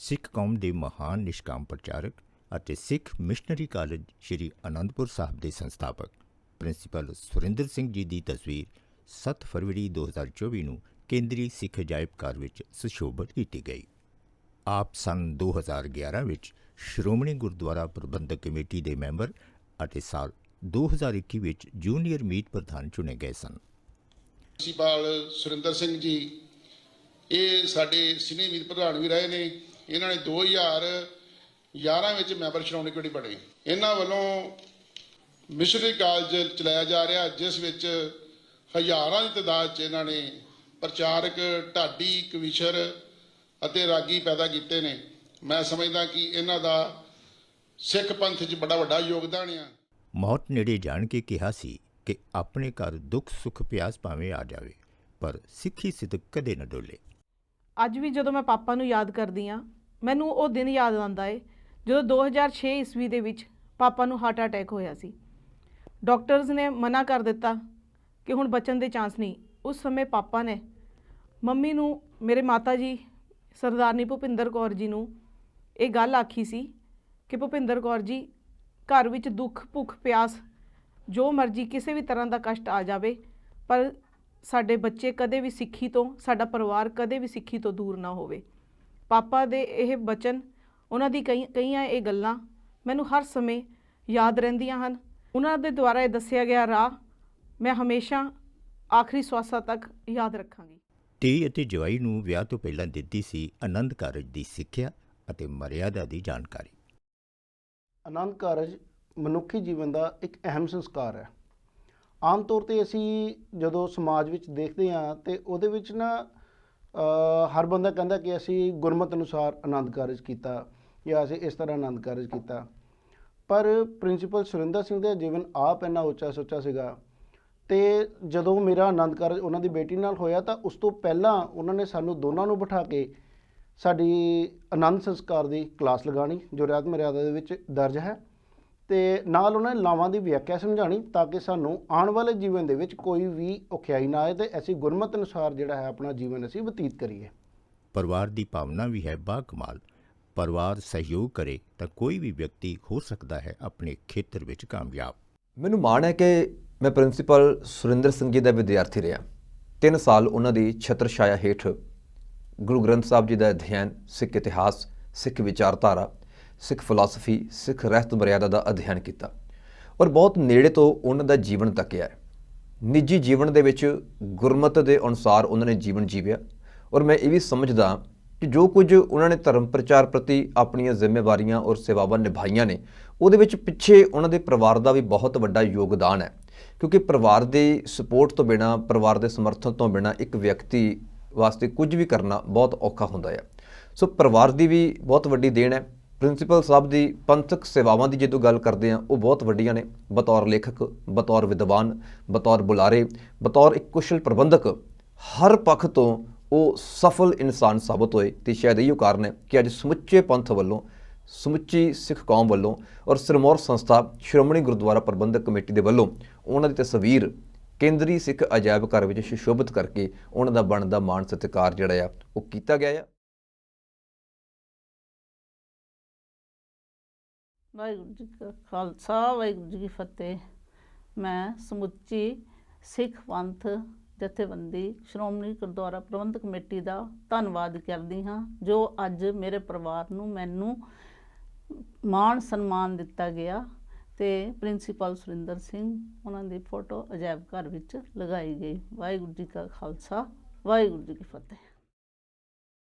ਸਿੱਖ ਕੌਮ ਦੇ ਮਹਾਨ ਨਿਸ਼ਕਾਮ ਪ੍ਰਚਾਰਕ ਅਤੇ ਸਿੱਖ ਮਿਸ਼ਨਰੀ ਕਾਲਜ ਸ੍ਰੀ ਅਨੰਦਪੁਰ ਸਾਹਿਬ ਦੇ ਸੰਸਥਾਪਕ ਪ੍ਰਿੰਸੀਪਲ ਸੁਰਿੰਦਰ ਸਿੰਘ ਜੀ ਦੀ ਤਸਵੀਰ 7 ਫਰਵਰੀ 2024 ਨੂੰ ਕੇਂਦਰੀ ਸਿੱਖ ਅਜਾਇਬ ਘਰ ਵਿੱਚ ਸੁਸ਼ੋਭਿਤ ਕੀਤੀ ਗਈ। ਆਪ ਸੰਨ 2011 ਵਿੱਚ ਸ਼੍ਰੋਮਣੀ ਗੁਰਦੁਆਰਾ ਪ੍ਰਬੰਧਕ ਕਮੇਟੀ ਦੇ ਮੈਂਬਰ ਅਤੇ ਸਾਲ 2021 ਵਿੱਚ ਜੂਨੀਅਰ ਮੀਤ ਪ੍ਰਧਾਨ ਚੁਣੇ ਗਏ ਸਨ। ਪ੍ਰਿੰਸੀਪਲ ਸੁਰਿੰਦਰ ਸਿੰਘ ਜੀ, ਇਹ ਸਾਡੇ ਸੀਨੀਅਰ ਮੀਤ ਪ੍ਰਧਾਨ ਵੀ ਰਹੇ ਨੇ। ਇਹਨਾਂ ਨੇ 2011 ਵਿੱਚ ਮੈਂਬਰ ਸ਼੍ਰੋਮਣੀ ਕਮੇਟੀ ਬਣੇ ਇਹਨਾਂ ਵੱਲੋਂ ਮਿਸ਼ਨਰੀ ਕਾਲਜ ਚਲਾਇਆ ਜਾ ਰਿਹਾ ਜਿਸ ਵਿੱਚ ਹਜ਼ਾਰਾਂ ਦੀ ਤਾਦਾਦ 'ਚ ਇਹਨਾਂ ਨੇ ਪ੍ਰਚਾਰਕ ਢਾਡੀ ਕਵੀਸ਼ਰ ਅਤੇ ਰਾਗੀ ਪੈਦਾ ਕੀਤੇ ਨੇ। ਮੈਂ ਸਮਝਦਾ ਕਿ ਇਹਨਾਂ ਦਾ ਸਿੱਖ ਪੰਥ 'ਚ ਬੜਾ ਵੱਡਾ ਯੋਗਦਾਨ ਆ। ਮੌਤ ਨੇੜੇ ਜਾਣ ਕੇ ਕਿਹਾ ਸੀ ਕਿ ਆਪਣੇ ਘਰ ਦੁੱਖ ਸੁੱਖ ਪਿਆਸ ਭਾਵੇਂ ਆ ਜਾਵੇ ਪਰ ਸਿੱਖੀ ਸਿਦਕ ਕਦੇ ਨਾ ਡੋਲੇ। ਅੱਜ ਵੀ ਜਦੋਂ ਮੈਂ ਪਾਪਾ ਨੂੰ ਯਾਦ ਕਰਦੀ ਆ ਮੈਨੂੰ ਉਹ ਦਿਨ ਯਾਦ ਆਉਂਦਾ ਏ, ਜਦੋਂ 2006 ਈਸਵੀ ਦੇ ਵਿੱਚ ਪਾਪਾ ਨੂੰ ਹਾਰਟ ਅਟੈਕ ਹੋਇਆ ਸੀ। ਡਾਕਟਰਸ ਨੇ ਮਨਾ ਕਰ ਦਿੱਤਾ ਕਿ ਹੁਣ ਬਚਣ ਦੇ ਚਾਂਸ ਨਹੀਂ। ਉਸ ਸਮੇਂ ਪਾਪਾ ਨੇ ਮੰਮੀ ਨੂੰ, ਮੇਰੇ ਮਾਤਾ ਜੀ ਸਰਦਾਰਨੀ ਭੁਪਿੰਦਰ ਕੌਰ ਜੀ ਨੂੰ ਇਹ ਗੱਲ ਆਖੀ ਸੀ ਕਿ ਭੁਪਿੰਦਰ ਕੌਰ ਜੀ, ਘਰ ਵਿੱਚ ਦੁੱਖ, ਭੁੱਖ, ਪਿਆਸ, ਜੋ ਮਰਜ਼ੀ ਕਿਸੇ ਵੀ ਤਰ੍ਹਾਂ ਦਾ ਕਸ਼ਟ ਆ ਜਾਵੇ, ਪਰ ਸਾਡੇ ਬੱਚੇ ਕਦੇ ਵੀ ਸਿੱਖੀ ਤੋਂ, ਸਾਡਾ ਪਰਿਵਾਰ ਕਦੇ ਵੀ ਸਿੱਖੀ ਤੋਂ ਦੂਰ ਨਾ ਹੋਵੇ। ਪਾਪਾ ਦੇ ਇਹ ਬਚਨ ਉਹਨਾਂ ਦੀ ਕਈ ਕਈਆਂ ਇਹ ਗੱਲਾਂ ਮੈਨੂੰ ਹਰ ਸਮੇਂ ਯਾਦ ਰਹਿੰਦੀਆਂ ਹਨ। ਉਹਨਾਂ ਦੇ ਦੁਆਰਾ ਇਹ ਦੱਸਿਆ ਗਿਆ ਰਾਹ ਮੈਂ ਹਮੇਸ਼ਾ ਆਖਰੀ ਸਵਾਸਾਂ ਤੱਕ ਯਾਦ ਰੱਖਾਂਗੀ। ਧੀ ਅਤੇ ਜਵਾਈ ਨੂੰ ਵਿਆਹ ਤੋਂ ਪਹਿਲਾਂ ਦਿੱਤੀ ਸੀ ਆਨੰਦ ਕਾਰਜ ਦੀ ਸਿੱਖਿਆ ਅਤੇ ਮਰਿਆਦਾ ਦੀ ਜਾਣਕਾਰੀ। ਆਨੰਦ ਕਾਰਜ ਮਨੁੱਖੀ ਜੀਵਨ ਦਾ ਇੱਕ ਅਹਿਮ ਸੰਸਕਾਰ ਹੈ। ਆਮ ਤੌਰ ਤੇ ਅਸੀਂ ਜਦੋਂ ਸਮਾਜ ਵਿੱਚ ਦੇਖਦੇ ਹਾਂ ਤੇ ਉਹਦੇ ਵਿੱਚ ਨਾ ਹਰ ਬੰਦਾ ਕਹਿੰਦਾ ਕਿ ਅਸੀਂ ਗੁਰਮਤ ਅਨੁਸਾਰ ਆਨੰਦ ਕਾਰਜ ਕੀਤਾ ਜਾਂ ਅਸੀਂ ਇਸ ਤਰ੍ਹਾਂ ਆਨੰਦ ਕਾਰਜ ਕੀਤਾ। ਪਰ ਪ੍ਰਿੰਸੀਪਲ ਸੁਰਿੰਦਰ ਸਿੰਘ ਦਾ ਜੀਵਨ ਆਪ ਇੰਨਾ ਉੱਚਾ ਸੁੱਚਾ ਸੀਗਾ ਤੇ ਜਦੋਂ ਮੇਰਾ ਆਨੰਦ ਕਾਰਜ ਉਹਨਾਂ ਦੀ ਬੇਟੀ ਨਾਲ ਹੋਇਆ ਤਾਂ ਉਸ ਤੋਂ ਪਹਿਲਾਂ ਉਹਨਾਂ ਨੇ ਸਾਨੂੰ ਦੋਨਾਂ ਨੂੰ ਬਿਠਾ ਕੇ ਸਾਡੀ ਆਨੰਦ ਸੰਸਕਾਰ ਦੀ ਕਲਾਸ ਲਗਾਣੀ ਜੋ ਰਿਆਤ ਮਰਿਆਦਾ ਦੇ ਵਿੱਚ ਦਰਜ ਹੈ। ਤੇ ਨਾਲ ਉਹਨਾਂ ਨੇ ਲਾਵਾਂ ਦੀ ਵਿਆਖਿਆ ਸਮਝਾਣੀ ਤਾਂ ਕਿ ਸਾਨੂੰ ਆਉਣ ਵਾਲੇ ਜੀਵਨ ਦੇ ਵਿੱਚ ਕੋਈ ਵੀ ਔਖਿਆਈ ਨਾ ਆਏ ਤੇ ਅਸੀਂ ਗੁਰਮਤ ਅਨੁਸਾਰ ਜਿਹੜਾ ਹੈ ਆਪਣਾ ਜੀਵਨ ਅਸੀਂ ਬਤੀਤ ਕਰੀਏ। ਪਰਿਵਾਰ ਦੀ ਭਾਵਨਾ ਵੀ ਹੈ ਬਾ ਕਮਾਲ। ਪਰਿਵਾਰ ਸਹਿਯੋਗ ਕਰੇ ਤਾਂ ਕੋਈ ਵੀ ਵਿਅਕਤੀ ਹੋ ਸਕਦਾ ਹੈ ਆਪਣੇ ਖੇਤਰ ਵਿੱਚ ਕਾਮਯਾਬ। ਮੈਨੂੰ ਮਾਣ ਹੈ ਕਿ ਮੈਂ ਪ੍ਰਿੰਸੀਪਲ ਸੁਰਿੰਦਰ ਸਿੰਘ ਜੀ ਦਾ ਵਿਦਿਆਰਥੀ ਰਿਹਾ। 3 ਸਾਲ ਉਹਨਾਂ ਦੀ ਛਤਰ ਛਾਇਆ ਹੇਠ ਗੁਰੂ ਗ੍ਰੰਥ ਸਾਹਿਬ ਜੀ ਦਾ ਅਧਿਐਨ ਸਿੱਖ ਇਤਿਹਾਸ ਸਿੱਖ ਵਿਚਾਰਧਾਰਾ ਸਿੱਖ ਫਿਲਾਸਫੀ ਸਿੱਖ ਰਹਿਤ ਮਰਿਆਦਾ ਦਾ ਅਧਿਐਨ ਕੀਤਾ। ਔਰ ਬਹੁਤ ਨੇੜੇ ਤੋਂ ਉਹਨਾਂ ਦਾ ਜੀਵਨ ਤੱਕਿਆ ਹੈ। ਨਿੱਜੀ ਜੀਵਨ ਦੇ ਵਿੱਚ ਗੁਰਮਤ ਦੇ ਅਨੁਸਾਰ ਉਹਨਾਂ ਨੇ ਜੀਵਨ ਜੀਵਿਆ। ਔਰ ਮੈਂ ਇਹ ਵੀ ਸਮਝਦਾ ਕਿ ਜੋ ਕੁਝ ਉਹਨਾਂ ਨੇ ਧਰਮ ਪ੍ਰਚਾਰ ਪ੍ਰਤੀ ਆਪਣੀਆਂ ਜ਼ਿੰਮੇਵਾਰੀਆਂ ਔਰ ਸੇਵਾਵਾਂ ਨਿਭਾਈਆਂ ਨੇ, ਉਹਦੇ ਵਿੱਚ ਪਿੱਛੇ ਉਹਨਾਂ ਦੇ ਪਰਿਵਾਰ ਦਾ ਵੀ ਬਹੁਤ ਵੱਡਾ ਯੋਗਦਾਨ ਹੈ। ਕਿਉਂਕਿ ਪਰਿਵਾਰ ਦੀ ਸਪੋਰਟ ਤੋਂ ਬਿਨਾ, ਪਰਿਵਾਰ ਦੇ ਸਮਰਥਨ ਤੋਂ ਬਿਨਾ ਇੱਕ ਵਿਅਕਤੀ ਵਾਸਤੇ ਕੁਝ ਵੀ ਕਰਨਾ ਬਹੁਤ ਔਖਾ ਹੁੰਦਾ ਹੈ। ਸੋ ਪਰਿਵਾਰ ਦੀ ਵੀ ਬਹੁਤ ਵੱਡੀ ਦੇਣ ਹੈ। ਪ੍ਰਿੰਸੀਪਲ ਸਾਹਿਬ ਦੀ ਪੰਥਕ ਸੇਵਾਵਾਂ ਦੀ ਜਦੋਂ ਗੱਲ ਕਰਦੇ ਆ ਉਹ ਬਹੁਤ ਵੱਡੀਆਂ ਨੇ। ਬਤੌਰ ਲੇਖਕ, ਬਤੌਰ ਵਿਦਵਾਨ, ਬਤੌਰ ਬੁਲਾਰੇ, ਬਤੌਰ ਇੱਕ ਕੁਸ਼ਲ ਪ੍ਰਬੰਧਕ, ਹਰ ਪੱਖ ਤੋਂ ਉਹ ਸਫਲ ਇਨਸਾਨ ਸਾਬਤ ਹੋਏ ਤੇ ਸ਼ਾਇਦ ਇਹੋ ਕਾਰਨ ਹੈ ਕਿ ਅੱਜ ਸਮੁੱਚੇ ਪੰਥ ਵੱਲੋਂ, ਸਮੁੱਚੀ ਸਿੱਖ ਕੌਮ ਵੱਲੋਂ ਔਰ ਸਿਰਮੌਰ ਸੰਸਥਾ ਸ਼੍ਰੋਮਣੀ ਗੁਰਦੁਆਰਾ ਪ੍ਰਬੰਧਕ ਕਮੇਟੀ ਦੇ ਵੱਲੋਂ ਉਹਨਾਂ ਦੀ ਤਸਵੀਰ ਕੇਂਦਰੀ ਸਿੱਖ ਅਜਾਇਬ ਘਰ ਵਿੱਚ ਸੁਸ਼ੋਭਿਤ ਕਰਕੇ ਉਹਨਾਂ ਦਾ ਬਣਦਾ ਮਾਣ ਸਤਿਕਾਰ ਜਿਹੜਾ ਆ, ਉਹ ਕੀਤਾ ਗਿਆ ਆ। ਵਾਹਿਗੁਰੂ ਜੀ ਕਾ ਖਾਲਸਾ, ਵਾਹਿਗੁਰੂ ਜੀ ਕੀ ਫਤਿਹ। ਮੈਂ ਸਮੁੱਚੀ ਸਿੱਖ ਪੰਥ ਜਥੇਬੰਦੀ ਸ਼੍ਰੋਮਣੀ ਗੁਰਦੁਆਰਾ ਪ੍ਰਬੰਧਕ ਕਮੇਟੀ ਦਾ ਧੰਨਵਾਦ ਕਰਦੀ ਹਾਂ, ਜੋ ਅੱਜ ਮੇਰੇ ਪਰਿਵਾਰ ਨੂੰ ਮੈਨੂੰ ਮਾਣ ਸਨਮਾਨ ਦਿੱਤਾ ਗਿਆ ਤੇ ਪ੍ਰਿੰਸੀਪਲ ਸੁਰਿੰਦਰ ਸਿੰਘ ਉਹਨਾਂ ਦੀ ਫੋਟੋ ਅਜਾਇਬ ਘਰ ਵਿੱਚ ਲਗਾਈ ਗਈ। ਵਾਹਿਗੁਰੂ ਜੀ ਕਾ ਖਾਲਸਾ, ਵਾਹਿਗੁਰੂ ਜੀ ਕੀ ਫਤਿਹ।